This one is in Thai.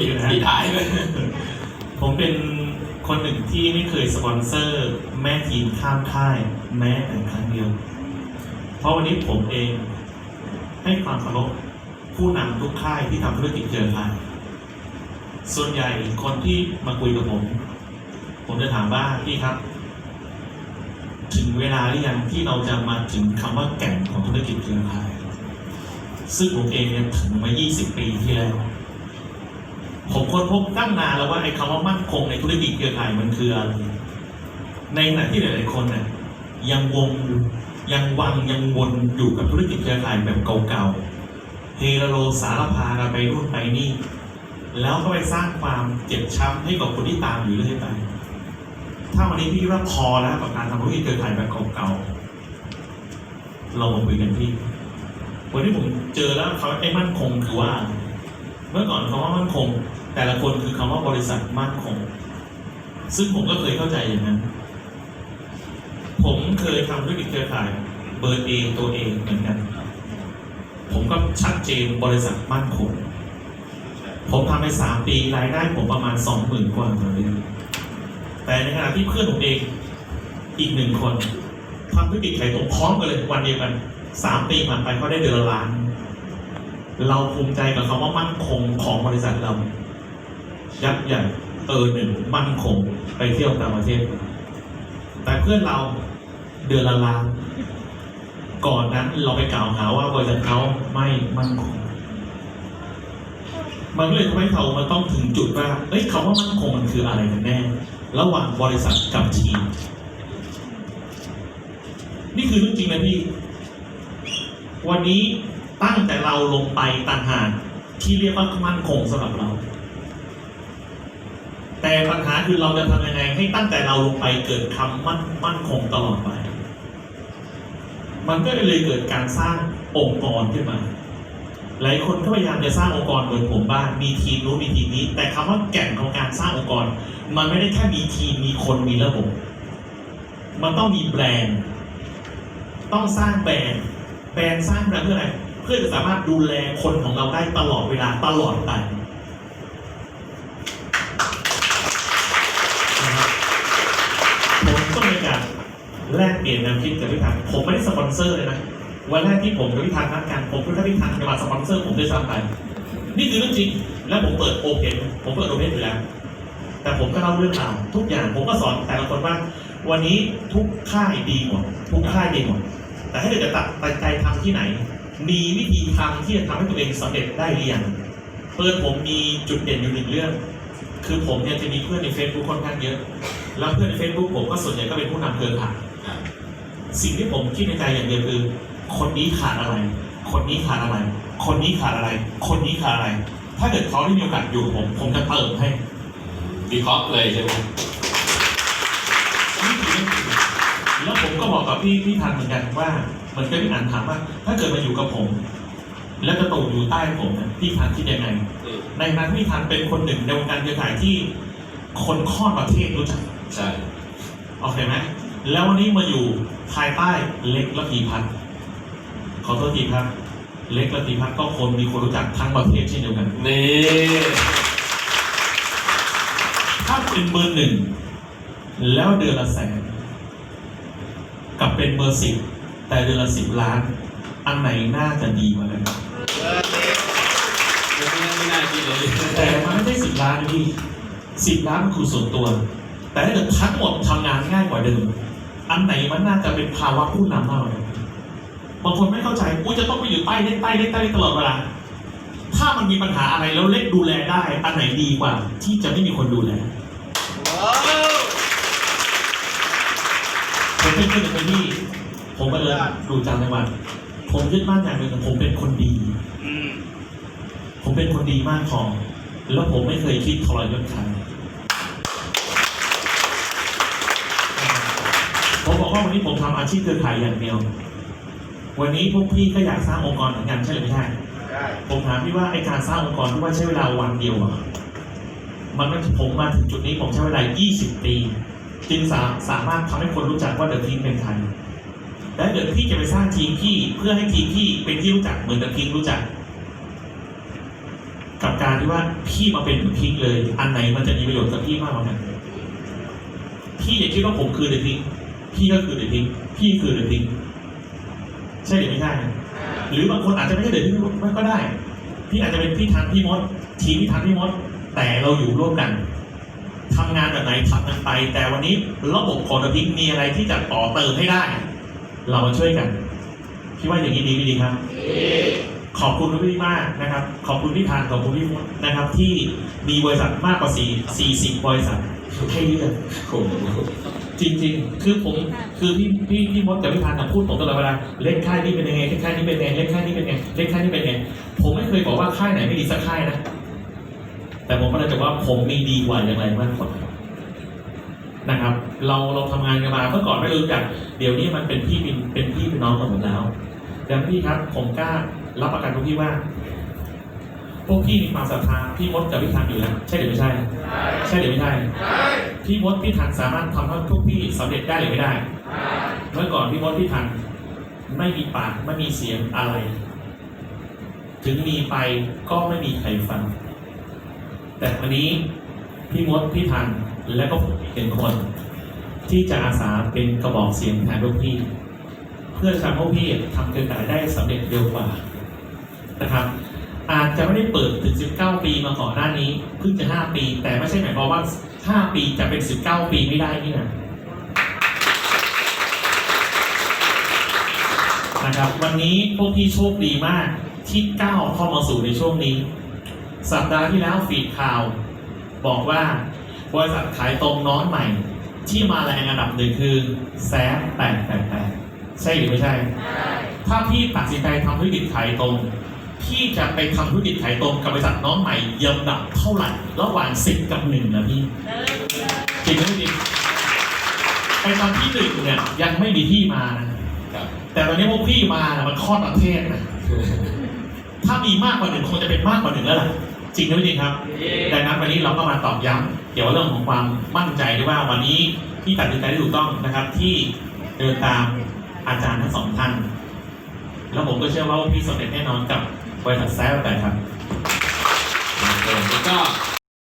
กิจนะที่ท้ายเลย ผมเป็นคนหนึ่งที่ไม่เคยสปอนเซอร์ แม่ทีมข้ามค่ายแม้แต่ครั้งเดียว เพราะวันนี้ผมเอง ให้ความเคารพผู้นำทุกค่ายที่ทำธุรกิจเครือข่ายส่วนใหญ่คนที่มาคุยกับผม ผมจะถามว่าพี่ครับ ถึงเวลาหรือยังที่เราจะมาถึงคำว่าแก่นของธุรกิจเครือข่าย ซึ่งผมเองเนี่ยถึงมา 20 ปีที่แล้ว ผมค้นพบตั้งนานแล้วว่าไอ้คำว่ามั่นคงในธุรกิจเครือข่ายมันคืออะไรในขณะที่หลายๆคนเนี่ยยังวงยังวังยังวนอยู่กับธุรกิจเครือข่ายแบบเก่าๆเฮโลสารพากันไปรุ่นไปนี่ แล้วก็ไปสร้างความเจ็บช้ำให้กับคนที่ตามอยู่เรื่อยไป ถ้าวันนี้พี่คิดว่าพอแล้วกับการทำธุรกิจเครือข่ายแบบเก่าๆเรามาคุยกันพี่วันนี้ผมเจอแล้วเขาไอ้มั่นคงคือว่า เมื่อก่อนคำว่ามั่นคง แต่ละคนคือคำว่าบริษัทมั่นคง ซึ่งผมก็เคยเข้าใจอย่างนั้น ผมเคยทำธุรกิจเครือข่ายเบอร์เองตัวเองเหมือนกัน ผมก็ชัดเจนบริษัทมั่นคง ผมทำไปสามปีรายได้ผมประมาณสองหมื่นกว่าต่อเดือนแต่ในขณะที่เพื่อนผมเองอีกหนึ่งคนทำธุรกิจขายตรงพร้อมกันเลยวันเดียวกันสามปีผ่านไปเขาได้เดือนละล้าน เราภูมิใจกับคำว่ามั่นคงของบริษัทเรา ยักษ์ใหญ่เออหนึ่งมั่นคงไปเที่ยวต่างประเทศ แต่เพื่อนเราเดือนละล้านก่อนนั้นเราไปกล่าวหาว่าบริษัทเขาไม่มั่นคง มันเลยทำให้เขามันต้องถึงจุดว่าเอ้ยคำว่ามั่นคงมันคืออะไรกันแน่ ระหว่างบริษัทกับทีม นี่คือเรื่องจริงนะพี่ วันนี้ตั้งแต่เราลงไปต่างหากที่เรียกว่ามั่นคงสำหรับเรา แต่ปัญหาคือเราจะทำยังไง ให้ตั้งแต่เราลงไปเกิดคำมั่นมั่นคงตลอดไป มันก็เลยเกิดการสร้างองค์กรขึ้นมา หลายคนก็พยายามจะสร้างองค์กรเหมือนผมบ้าง มีทีมนู้นมีทีมนี้ แต่คำว่าแก่นของการสร้างองค์กร มันไม่ได้แค่มีทีมมีคนมีระบบ มันต้องมีแบรนด์ ต้องสร้างแบรนด์ แบรนด์สร้างแบรนด์เพื่ออะไร เพื่อจะสามารถดูแลคนของเราได้ตลอดเวลาตลอดไป แลกเปลี่ยนแนวคิดกับพี่ทันผมไม่ได้สปอนเซอร์เลยนะวันแรกที่ผมกับพี่ทันนัดกันผมคิดว่าพี่ทันจะมาสปอนเซอร์ผมด้วยซ้ำไปนี่คือเรื่องจริงและผมเปิดโอเพนผมเปิดโอเพนอยู่แล้ว แต่ผมก็เล่าเรื่องราวทุกอย่างผมก็สอนแต่ละคนว่า วันนี้ทุกค่ายดีหมดทุกค่ายดีหมดแต่ถ้าเกิดจะตัดตัดใจทำที่ไหน มีวิธีทำที่จะทำให้ตัวเองสำเร็จได้หรือยังเพื่อนผมมีจุดเด่นอยู่หนึ่งเรื่อง คือผมเนี่ยจะมีเพื่อนใน Facebook ค่อนข้างเยอะ แล้วเพื่อนใน Facebook ผมก็ส่วนใหญ่ก็เป็นผู้นำเครือข่ายสิ่งที่ผมคิดในใจอย่างเดียวคือ คนนี้ขาดอะไร คนนี้ขาดอะไร คนนี้ขาดอะไร คนนี้ขาดอะไร ถ้าเกิดเขาได้มีโอกาสอยู่กับผม ผมจะเติมให้วิเคราะห์เลยใช่ไหมนี่คือเรื่องจริงแล้วผมก็บอกกับพี่พี่ทันเหมือนกันว่าเหมือนกับพี่อันถามว่า ถ้าเกิดมาอยู่กับผม แล้วจะตกอยู่ใต้ผมเนี่ยพี่ทันคิดยังไงอืมในนั้นพี่ทันเป็นคนหนึ่งในวงการเครือข่ายที่คนข้อนประเทศรู้จัก ใช่โอเคไหมแล้ววันนี้มาอยู่ภายใต้เล็กและพีพัฒน์ขอโทษทีครับ เล็กและพีพัฒน์ก็คนมีคนรู้จักทั้งประเทศเช่นเดียวกันนี่ถ้าเป็นเบอร์หนึ่งแล้วเดือนละแสนกับเป็นเบอร์สิบแต่เดือนละสิบล้าน อันไหนน่าจะดีกว่ากันไม่น่าคิดเลยแต่มันไม่ใช่สิบล้านนะพี่สิบล้านมันคือส่วนตัว แต่ถ้าเกิดทั้งหมดทำงานง่ายกว่าเดิม อันไหนมันน่าจะเป็นภาวะผู้นำมากกว่ากันบางคนไม่เข้าใจอุ้ยจะต้องไปอยู่ใต้เล่นใต้เล่นใต้ตลอดเวลา ถ้ามันมีปัญหาอะไรแล้วเล็กดูแลได้ อันไหนดีกว่า ที่จะไม่มีคนดูแลผมเป็นคนหนึ่งคนที่ผมมาเลยดูจำในวัน ผมยึดมั่นอย่างหนึ่งผมเป็นคนดีผมเป็นคนดีมากพอแล้วผมไม่เคยคิดทรยศใคร ผมบอกว่าวันนี้ผมทำอาชีพเครือข่ายอย่างเดียว วันนี้พวกพี่ก็อยากสร้างองค์กรเหมือนกันใช่หรือไม่ใช่ผมถามพี่ว่าไอการสร้างองค์กรที่ว่าใช้เวลาวันเดียวอะมันไม่ผมมาถึงจุดนี้ผมใช้เวลา 20 ปี จึงสาสามารถทำให้คนรู้จักว่าเดอะทีมเป็นใครและเดี๋ยวพี่จะไปสร้างทีมพี่เพื่อให้ทีมพี่เป็นที่รู้จักเหมือนเดอะทีมรู้จัก กับการที่ว่าพี่มาเป็นพิงเลย อันไหนมันจะมีประโยชน์กับพี่มากกว่ากันพี่อย่าคิดว่าผมคือเดอะพิง พี่ก็คือเดือะพิงพี่คือเดือะพิงใช่หรือไม่ใช่หรือบางคนอาจจะไม่ใช่เดือะพิงก็ได้ พี่อาจจะเป็นพี่ทันพี่มด ทีมพี่ทันพี่มด แต่เราอยู่ร่วมกันทำงานแบบไหนทำกันไป แต่วันนี้ระบบของเดอะพิงมีอะไรที่จะต่อเติมให้ได้ เรามาช่วยกันพี่ว่าอย่างนี้ดีไม่ดีครับ ขอบคุณพี่มากนะครับ ขอบคุณพี่ทันขอบคุณพี่มดนะครับ ที่มีบริษัทมากกว่า4 40บบริษัทให้เลือกโอ้โห จริงๆ คือผมคือพี่พี่พี่มดกับพี่พันนะพูดผมตลอดเวลาเล่นค่ายนี้เป็นยังไงเล่นค่ายนี้เป็นยังไงเล่นค่ายนี้เป็นยังไงเล่นค่ายนี้เป็นยังไงผมไม่เคยบอกว่าค่ายไหนไม่ดีสักค่ายนะ แต่ผมก็เลยจะว่าผมมีดีกว่าอย่างไรมากกว่านะครับ เราเราทำงานกันมาเมื่อก่อนไม่รู้จัก เดี๋ยวนี้มันเป็นพี่เป็นเป็นพี่เป็นน้องกันหมดแล้วดังนั้นพี่ครับผมกล้ารับประกันทุกพี่ว่าพวกพี่มีความศรัทธาพี่มดกับพี่ทันอยู่แล้วใช่หรือไม่ใช่ ใช่หรือไม่ใช่ พี่มดพี่ทันสามารถทำให้พวกพี่สำเร็จได้หรือไม่ได้ เมื่อก่อนพี่มดพี่ทันไม่มีปากไม่มีเสียงอะไร ถึงมีไปก็ไม่มีใครฟัง แต่วันนี้พี่มดพี่ทันและก็ผมเป็นคน ที่จะอาสาเป็นกระบอกเสียงแทนพวกพี่ เพื่อทำให้พวกพี่ทำเครือข่ายได้สำเร็จเร็วกว่านะครับอาจจะไม่ได้เปิดถึง 19 ปีมาก่อนหน้านี้เพิ่งจะ 5 ปี แต่ไม่ใช่หมายความว่า 5 ปีจะเป็น 19 ปีไม่ได้นี่นะนะครับ วันนี้พวกพี่โชคดีมากที่ก้าวเข้ามาสู่ในช่วงนี้ สัปดาห์ที่แล้วฟีดข่าว บอกว่าบริษัทขายตรงน้องใหม่ ที่มาแรงอันดับหนึ่งคือแซฟแปดแปดแปดใช่หรือไม่ใช่ ถ้าพี่ตัดสินใจทำธุรกิจขายตรง พี่จะไปทำธุรกิจขายตรงกับบริษัทน้องใหม่เยำดับเท่าไหร่ระหว่างสิบกับหนึ่งนะพี่จริงไหมจริงไปตอนที่หนึ่งเนี่ยยังไม่มีที่มานะครับแต่ตอนนี้พวกพี่มานะมันคลอดประเทศนะถ้ามีมากกว่าหนึ่งคงจะเป็นมากกว่าหนึ่งแล้วล่ะจริงไหมจริงครับดังนั้นวันนี้เราก็มาตอบย้ำเกี่ยวกับเรื่องของความมั่นใจด้วยว่าวันนี้ที่ตัดสินใจได้ถูกต้องนะครับ ที่เดินตามอาจารย์ทั้งสองท่านแล้วผมก็เชื่อว่าพี่สำเร็จแน่นอนกับ บริษัทแซวกันครับแล้วก็